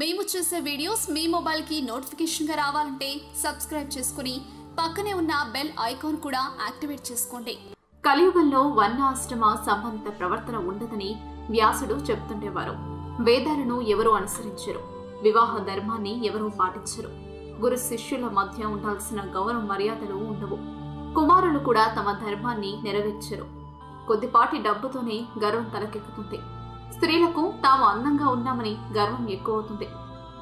మేము చేసే వీడియోస్ మీ మొబైల్కి నోటిఫికేషన్గా రావాలంటే సబ్స్క్రైబ్ చేసుకుని పక్కనే ఉన్న బెల్ ఐకాన్ కూడా యాక్టివేట్ చేసుకోండి. కలియుగంలో వర్ణాశ్రమ సంబంధిత ప్రవర్తన ఉండదని వ్యాసుడు చెప్తుండేవారు. వేదాలను ఎవరూ అనుసరించరు. వివాహ ధర్మాన్ని ఎవరూ పాటించరు. గురు శిష్యుల మధ్య ఉండాల్సిన గౌరవ మర్యాదలు ఉండవు. కుమారులు కూడా తమ ధర్మాన్ని నెరవేర్చరు. కొద్దిపాటి డబ్బుతోనే గర్వం తలకెక్కుతుంది. స్త్రీలకు తాము అందంగా ఉన్నామని గర్వం ఎక్కువవుతుంది.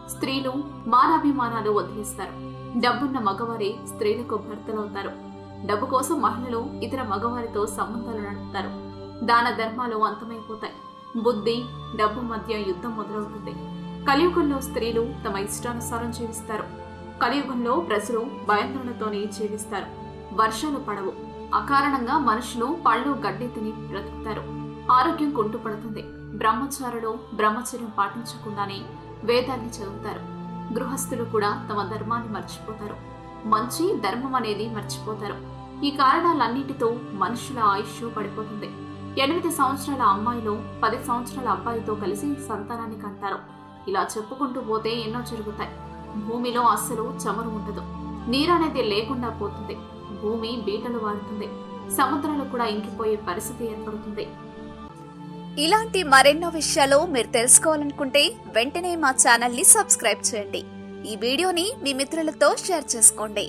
స్త్రీలు మానాభిమానాలు వదిలేస్తారు. డబ్బున్న మగవారే స్త్రీలకు భర్తలవుతారు. డబ్బు కోసం మహిళలు ఇతర మగవారితో సంబంధాలు నడుపుతారు. దాన ధర్మాలు అంతమైపోతాయి. బుద్ధి డబ్బు మధ్య యుద్ధం మొదలవుతుంది. కలియుగంలో స్త్రీలు తమ ఇష్టానుసారం జీవిస్తారు. కలియుగంలో ప్రజలు భయాందోళనతోనే జీవిస్తారు. వర్షాలు పడవు. అకారణంగా మనుషులు పళ్ళు గడ్డి తిని బ్రతుకుతారు. ఆరోగ్యం కుంటుపడుతుంది. బ్రహ్మచారులు బ్రహ్మచర్యం పాటించకుండానే వేదాన్ని చదువుతారు. గృహస్థులు కూడా తమ ధర్మాన్ని మర్చిపోతారు. మంచి ధర్మం అనేది మర్చిపోతారు. ఈ కారణాలన్నిటితో మనుషుల ఆయుష్ పడిపోతుంది. ఎనిమిది సంవత్సరాల అమ్మాయిలు పది సంవత్సరాల అబ్బాయితో కలిసి సంతానాన్ని కంటారు. ఇలా చెప్పుకుంటూ పోతే ఎన్నో జరుగుతాయి. భూమిలో అస్సలు చమురు ఉండదు. నీరు అనేది లేకుండా పోతుంది. భూమి బీటలు వాడుతుంది సముద్రాలు కూడా ఇంకిపోయే పరిస్థితి ఏర్పడుతుంది. ఇలాంటి మరెన్నో విషయాలు మీరు తెలుసుకోవాలనుకుంటే వెంటనే మా ఛానల్ని సబ్స్క్రైబ్ చేయండి. ఈ వీడియోని మీ మిత్రులతో షేర్ చేసుకోండి.